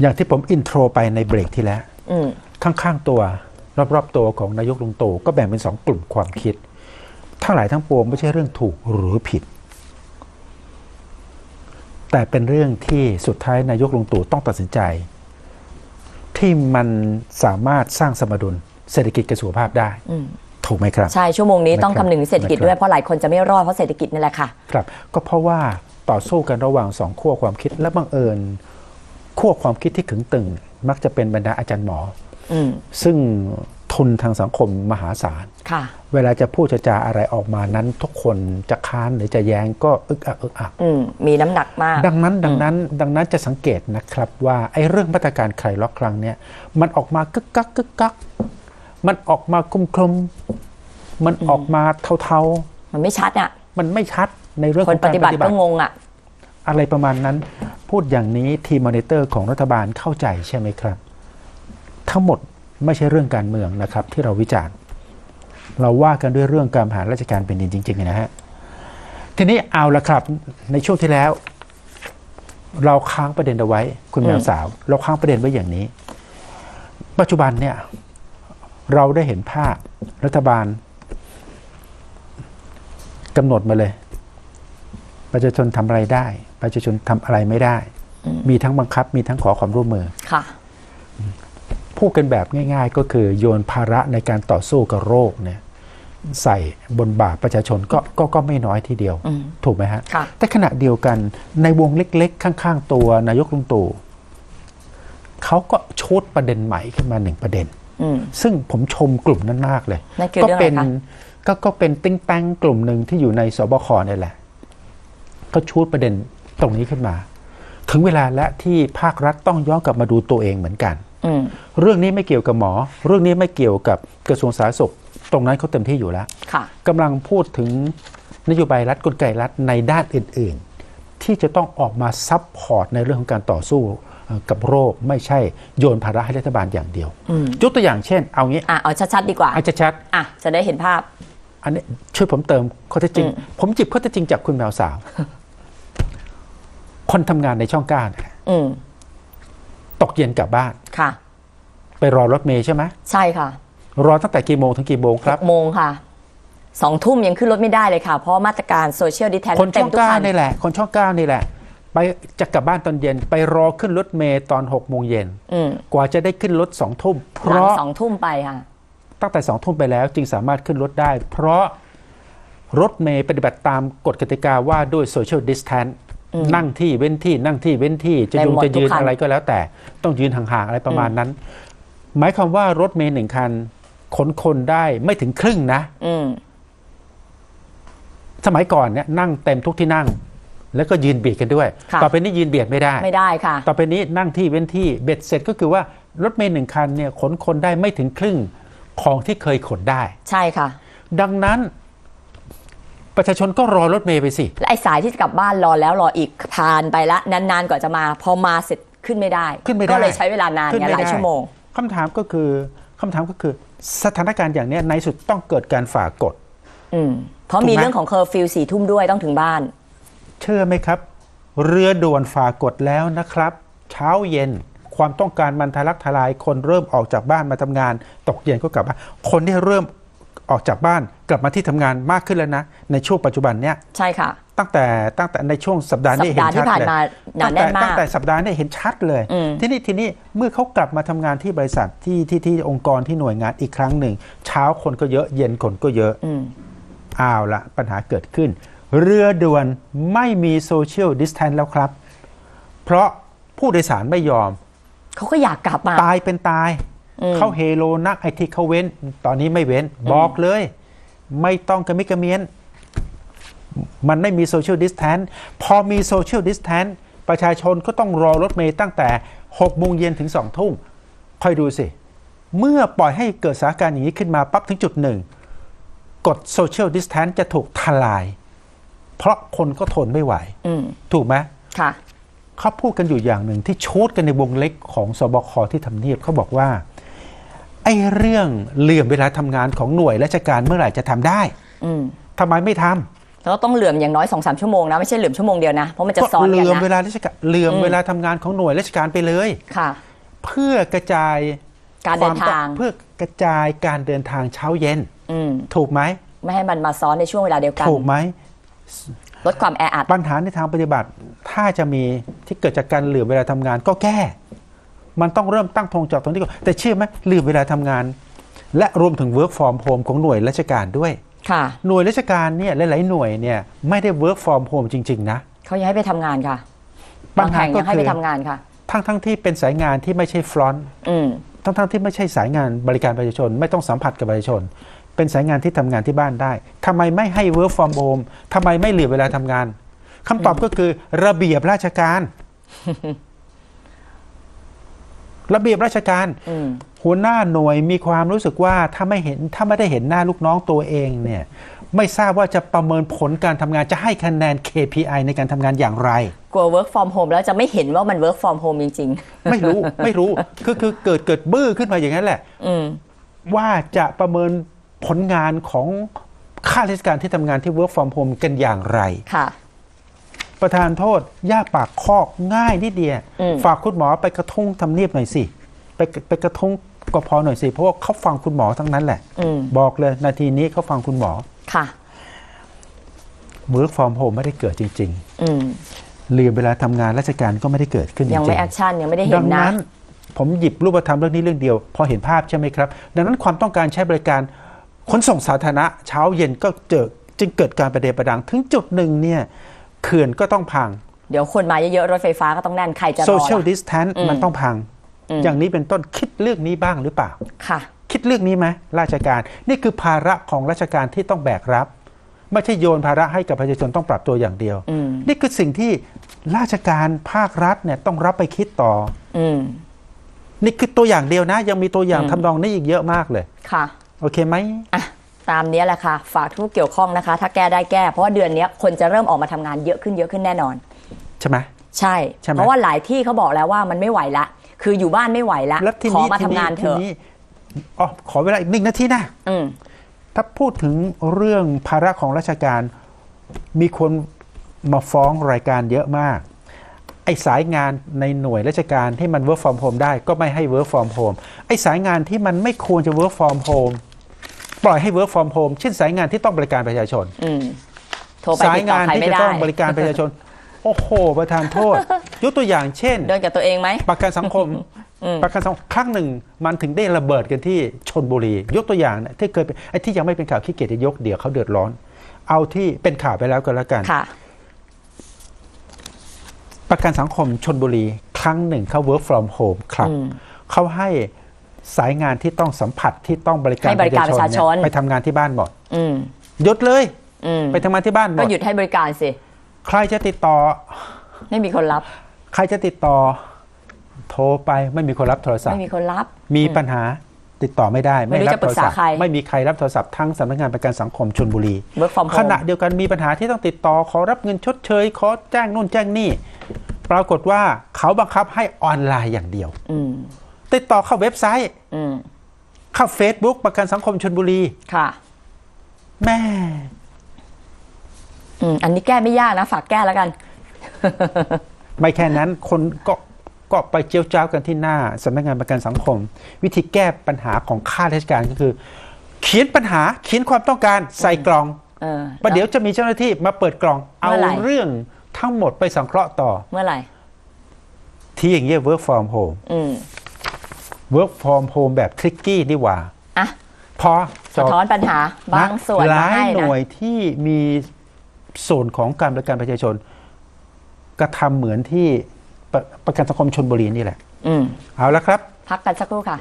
อย่างที่ผมอินโทรไปในเบรกที่แล้วอืมข้างๆตัว รอบๆตัวของนายกลุงตู่ก็แบ่งเป็นสองกลุ่มความคิด ทั้งหลายทั้งปวงไม่ใช่เรื่องถูกหรือผิด แต่เป็นเรื่องที่สุดท้ายนายกลุงตู่ต้องตัดสินใจ ที่มันสามารถสร้างสมดุลเศรษฐกิจกับสุขภาพได้อืมถูกไหมครับ ใช่ ชั่วโมงนี้ต้องนะครับคำนึงถึงเศรษฐกิจนะครับด้วยเพราะหลายคนจะไม่รอดเพราะเศรษฐกิจนี่แหละค่ะ ครับ ก็เพราะว่าต่อสู้กันระหว่างสองขั้วความคิดและบังเอิญ ขั้วความคิดที่ขึงตึง มักจะเป็นบรรดาอาจารย์หมออืมซึ่งทุนทางสังคมมหาศาลค่ะเวลาจะพูดจะจาอะไรออกมานั้น ทุกคนจะค้านหรือจะแย้งก็อึกอักอึกอักอืมมีน้ำหนักมาก ดังนั้นดังนั้น ดังนั้นจะสังเกตนะครับว่าไอ้เรื่องมาตรการคลายล็อกครั้งเนี้ยมันออกมากึกกักกึกกัก มันออกมาคลุมคลุมๆมันออกมาเทามันไม่ชัดอะๆมันไม่ชัดในเรื่องคขนองปการฏิปบัติฏิบัก็ติงงอะ อะไรประมาณนั้น พูดอย่างนี้ทีมมอนิเตอร์ของรัฐบาลเข้าใจใช่ไหมครับ ทั้งหมดไม่ใช่เรื่องการเมืองนะครับที่เราวิจารณ์ เราว่ากันด้วยเรื่องการบริหารราชการเป็นดินจริงๆนะฮะทีนี้เอาละครับในช่วงที่แล้ว เราค้างประเด็นเอาไว้ คุณแมวอืมสาว เราค้างประเด็นไว้อย่างนี้ ปัจจุบันเนี่ยเราได้เห็นภาพรัฐบาลกำหนดมาเลย ประชาชนทำอะไรได้ ประชาชนทำอะไรไม่ได้ มีทั้งบังคับมีทั้งขอความร่วมมือค่ะพูดกันแบบง่าย ๆ ก็คือโยนภาระในการต่อสู้กับโรคเนี่ยใส่บนบ่าประชาชนก็ก็ก็ไม่น้อยทีเดียวอืมถูกไหมฮะค่ะแต่ขณะเดียวกันในวงเล็กๆ ข้างๆ ตัวนายกลุงตู่เขาก็ชุดประเด็นใหม่ขึ้นมาหนึ่งประเด็นอืมซึ่งผมชมกลุ่มนั้นมากเลยนั่นคือก็เรื่องอะไรเป็นคะก็ก็เป็นติ้งแป้งกลุ่มหนึ่งที่อยู่ในสบคเนี่ยแหละ ก็ชูดประเด็น ตรงนี้ขึ้นมา ถึงเวลาและที่ภาครัฐต้องย้อนกลับมาดูตัวเองเหมือนกันอืมเรื่องนี้ไม่เกี่ยวกับหมอ เรื่องนี้ไม่เกี่ยวกับกระทรวงสาธารณสุข ตรงนั้นเขาเต็มที่อยู่แล้วค่ะกำลังพูดถึงนโยบายรัฐกลไกรัฐในด้านอื่น ๆ ที่จะต้องออกมาซับพอร์ตในเรื่องของการต่อสู้เอ่อกับโรคไม่ใช่โยนภาระให้รัฐบาลอย่างเดียวอืมยกตัวอย่างเช่น เอางี้อะเอาชัดๆดีกว่าอาจจะชัดอะจะได้เห็นภาพ อันนี้ช่วยผมเติมข้อเท็จจริงอืมผมจิบข้อเท็จจริงจากคุณแมวสาว คนทำงานในช่องเก้าเนี่ยอืมตกเย็นกลับบ้าน ค่ะ ไปรอรถเมย์ใช่ไหมใช่ค่ะรอตั้งแต่กี่โมงถึงกี่โมงครับ หกโมงค่ะสองทุ่มยังขึ้นรถไม่ได้เลยค่ะ เพราะมาตรการโซเชียลดิแทนคนเต็ช่มองทุกเก้าคันนี่แหละ คนช่องเก้านี่แหละ ไปจะกลับบ้านตอนเย็น ไปรอขึ้นรถเมย์ตอนหกโมงเย็นอืมกว่าจะได้ขึ้นรถสองทุ่มเพหลังราะสองทุ่มไปค่ะ ตั้งแต่สองทุ่มไปแล้ว จึงสามารถขึ้นรถได้ เพราะรถเมย์ปฏิบัติตามกฎกติกาว่าด้วยโซเชียลดิสแทน นั่งที่เว้นที่นั่งที่เว้นที่ จะเต็มยุงหมดจะยืนทุกคันอะไรก็แล้ว แต่ต้องยืนห่างๆอะไรประมาณนั้น หมายความว่ารถเมย์หนึ่งคันขนคนได้ไม่ถึงครึ่งนะอืมสมัยก่อนเนี่ยนั่งเต็มทุกที่นั่ง แล้วก็ยืนเบียดกันด้วยค่ะต่อไปนี้ยืนเบียดไม่ได้ไม่ได้ค่ะ ต่อไปนี้นั่งที่เว้นที่เบ็ดเสร็จก็คือว่ารถเมล์หนึ่งคันเนี่ยขนคนได้ไม่ถึงครึ่งของที่เคยขนได้ ใช่ค่ะ ดังนั้น ประชาชนก็รอรถเมล์ไปสิและไอ้สายที่จะกลับบ้านรอแล้วรออีกผ่านไปละนานๆกว่าจะมา พอมาเสร็จขึ้นไม่ได้ ขึ้นไม่ได้ก็เลยใช้เวลานานขึ้นไงไม่หลายได้ชั่วโมงคำถามก็คือคำถามก็คือสถานการณ์อย่างเนี้ยในสุดต้องเกิดการฝ่ากฎอืมเพราะถูกไหมมีเรื่องของเคอร์ฟิวสี่ทุ่มด้วยต้องถึงบ้าน เชื่อไหมครับ เรือด่วนฝ่ากฎแล้วนะครับ เช้าเย็นความต้องการมันทะลักทลายคนเริ่มออกจากบ้านมาทำงาน ตกเย็นก็กลับบ้านคนที่เริ่ม ออกจากบ้านกลับมาที่ทำงานมากขึ้นแล้วนะ ในช่วงปัจจุบันเนี้ยใช่ค่ะ ตั้งแต่ตั้งแต่ในช่วงสัปดาห์นี้สัปเห็ดานห์ที่ชัดผ่านเลยมาหนาตั้งแน่แต่นมากตั้งแต่สัปดาห์นี้เห็นชัดเลยอืมทีนี้ทีนี้เมื่อเขากลับมาทำงานที่บริษัทที่ที่ที่องค์กรที่หน่วยงานอีกครั้งหนึ่ง เช้าคนก็เยอะเย็นคนก็เยอะอืมอ้าวละปัญหาเกิดขึ้น เรือด่วนไม่มีโซเชียลดิสแทนแล้วครับ เพราะผู้โดยสารไม่ยอม เขาก็อยากกลับมา ตายเป็นตายอืม เขาเฮโลนักไอที่เขาเว้น ตอนนี้ไม่เว้น บอกเลย ไม่ต้องกระมิกระเมียน มันไม่มีโซเชียลดิสแทนพอมีโซเชียลดิสแทนประชาชนก็ต้องรอรถเมย์ตั้งแต่6โมงเย็นถึง2ทุ่มคอยดูสิ เมื่อปล่อยให้เกิดสถานการณ์อย่างนี้ขึ้นมาปั๊บถึงจุดหนึ่งกฎโซเชียลดิสแทนจะถูกทลาย เพราะคนก็ทนไม่ไหวอืมถูกไหมค่ะเขาพูดกันอยู่อย่างหนึ่งที่ชูดกันในวงเล็กของสบคที่ทำเนียบเขาบอกว่าไอ้เรื่องเหลื่อมเวลาทำงานของหน่วยราชการเมื่อไหร่จะทำได้อืมทำไมไม่ทำแล้วก็ต้องเหลื่อมอย่างน้อย2อสชั่วโมงนะไม่ใช่เหลื่อมชั่วโมงเดียวนะเพราะมันจะซ้อนกันเหลื่อมเวนะลาราชการเหลื่อมอืมเวลาทำงานของหน่วยราชการไปเลยค่ะ เพื่อกระจายการเดินควมทางเพื่อกระจายการเดินทางเช้าเย็นอืมถูกไหมไม่ให้มันมาซ้อนในช่วงเวลาเดียวกันถูกไหมลดความแออัดปัญหาในทางปฏิบัติ ถ้าจะมีที่เกิดจากการเหลื่อมเวลาทำงานก็แก้ มันต้องเริ่มตั้งธงจากตรงนี้ก่อนแต่เชื่อไหมเหลื่อมเวลาทำงาน และรวมถึง work from home ของหน่วยราชการด้วยค่ะหน่วยราชการเนี่ยหลาย ๆ หน่วยเนี่ยไม่ได้ work from home จริง ๆ นะเขายังให้ไปทำงานค่ะปับาญงหาแห่งก็ยังให้คืไปอทำงานค่ะ ทั้งทั้งที่เป็นสายงานที่ไม่ใช่ฟรอนต์อืมทั้งทั้งที่ไม่ใช่สายงานบริการประชาชน ไม่ต้องสัมผัสกับประชาชน เป็นสายงานที่ทำงานที่บ้านได้ทำไมไม่ให้ work from home ทำไมไม่เหลื่อมเวลาทำงานคำตอบก็คือระเบียบราชการ ระเบียบราชการอืมหัวหน้าหน่วยมีความรู้สึกว่าถ้าไม่เห็นถ้าไม่ได้เห็นหน้าลูกน้องตัวเองเนี่ยไม่ทราบว่าจะประเมินผลการทำงานจะให้คะแนน KPI ในการทำงานอย่างไร กลัว work from home แล้วจะไม่เห็นว่ามัน work from home จริงไม่รู้ไม่รู้คือคือเกิดเกิดบื้อขึ้นมาอย่างนั้นแหละๆอืมว่าจะประเมินผลงานของข้าราชการที่ทำงานที่ work from home กันอย่างไรค่ะ ประธานโทษย่าปากคอกง่ายนิดเดียวอืมฝากคุณหมอไปกระทุ้งทำเนียบหน่อยสิ ไปไปกระทุ้งกพหน่อยสิ เพราะว่าเขาฟังคุณหมอทั้งนั้นแหละอืมบอกเลยนาทีนี้เขาฟังคุณหมอค่ะ work from home ไม่ได้เกิดจริงอืมๆเรียนเวลาทำงานราชการก็ไม่ได้เกิดขึ้นจริงๆยังไม่แอคชั่นยังไม่ได้เห็ดันงนะนั้น ผมหยิบรูปธรรมเรื่องนี้เรื่องเดียว พอเห็นภาพใช่ไหมครับ ดังนั้นความต้องการใช้บริการขนส่งสาธารณะ เช้าเย็นก็เจอจึงเกิดการประเดประดัง ถึงจุดหนึ่งเนี่ยเขื่อนก็ต้องพัง เดี๋ยวคนมาเยอะๆ รถไฟฟ้าก็ต้องแน่น ใครจะรอ social ล่ะ distance อืมมันต้องพังอืมอย่างนี้เป็นต้นคิดเรื่องนี้บ้างหรือเปล่า ค่ะ คิดเรื่องนี้ไหมราชการ นี่คือภาระของราชการที่ต้องแบกรับ ไม่ใช่โยนภาระให้กับประชาชนต้องปรับตัวอย่างเดียวอืมนี่คือสิ่งที่ราชการภาครัฐเนี่ยต้องรับไปคิดต่ออืมนี่คือตัวอย่างเดียวนะ ยังมีตัวอย่างอืมทำนองนี้อีกเยอะมากเลย ค่ะ โอเคไหมอะ ตามเนี้ยแหละค่ะ ฝากทุกเกี่ยวข้องนะคะ ถ้าแก้ได้แก้ เพราะว่าเดือนเนี้ยคนจะเริ่มออกมาทำงานเยอะขึ้นเยอะขึ้นแน่นอน ใช่ไหมใช่ใช่ไหมเพราะว่าหลายที่เขาบอกแล้วว่ามันไม่ไหวละ คืออยู่บ้านไม่ไหวละแล้วทีขอนี้มาทีทำงานเถทีอะนี้อ๋อขอเวลาอีกหนึ่งนาทีนะอืมถ้าพูดถึงเรื่องภาระของราชการมีคนมาฟ้องรายการเยอะมาก ไอ้สายงานในหน่วยราชการที่มัน work from home ได้ก็ไม่ให้ work from home ไอ้สายงานที่มันไม่ควรจะ work from home ปล่อยให้ work from home เช่นสายงานที่ต้องบริการประชาชน อืมโทรไปสายติดต่องานใครที่ไม่จะได้ต้องบริการประชาชน โอ้โห ประธานโทษ ยกตัวอย่างเช่นเดินกับตัวเองไหม ประกันสังคม อืม ประกันสังคมครั้งหนึ่งมันถึงได้ระเบิดกันที่ชนบุรี ยกตัวอย่างนะที่เคยเป็นไอ้ที่ยังไม่เป็นข่าวขี้เกียจจะยกเดี๋ยวเขาเดือดร้อน เอาที่เป็นข่าวไปแล้วก็แล้วกัน ค่ะ ประกันสังคมชนบุรี ครั้งหนึ่งเขา work from home ครับ อืม เขาให้ สายงานที่ต้องสัมผัสที่ต้องบริการให้บริการประชาชนเยไปทำงานที่บ้านหมดอืมหยุดเลยอืมไปทำงานที่บ้านหมก็ดหยุดให้บริการสิ ใครจะติดต่อ ไม่มีคนรับ ใครจะติดต่อ โทรไปไม่มีคนรับโทรศัพไม่ท์มีคนรับ มีปัญหาติดต่อไม่ได้ ไม่รู้รัจะปรึโทกษาศัพท์ใครไม่มีใครรับโทรศัพท์ทั้งสำนักงานประกันสังคมชนบุรี work from ข home ณะเดียวกันมีปัญหาที่ต้องติดต่อขอรับเงินชดเชยขอแจ้งนู่นแจ้งนี่ ปรากฏว่าเขาบังคับให้ออนไลน์อย่างเดียวอืม ติดต่อเข้าเว็บไซต์อืมเข้า Facebook ประกันสังคมชนบุรี ค่ะ แม่ อืม อันนี้แก้ไม่ยากนะ ฝากแก้แล้วกัน ไม่แค่นั้นคนก็ก็ไปเจียวจ้าวกันที่หน้าสำนักงานประกันสังคม วิธีแก้ปัญหาของข้าราชการก็คือ เขียนปัญหาเขียนความต้องการใส่กล่องเออประเดี๋ยวจะมีเจ้าหน้าที่มาเปิดกล่องเอาเมื่อไหร่ เรื่องทั้งหมดไปสังเคราะห์ต่อ เมื่อไหร่ ที่อย่างเงี้ย work from home อืม work from home แบบทริกกี้ดีกว่าอะพอจสะบท้อนปัญหาบางส่วนหมาลายให้หนะน่วยที่มีส่วนของการบริการประชาชน กระทำเหมือนที่ประประกันสังคมชนบุรีนี่แหละ อืมเอาละครับ พักกันสักครู่ค่ะ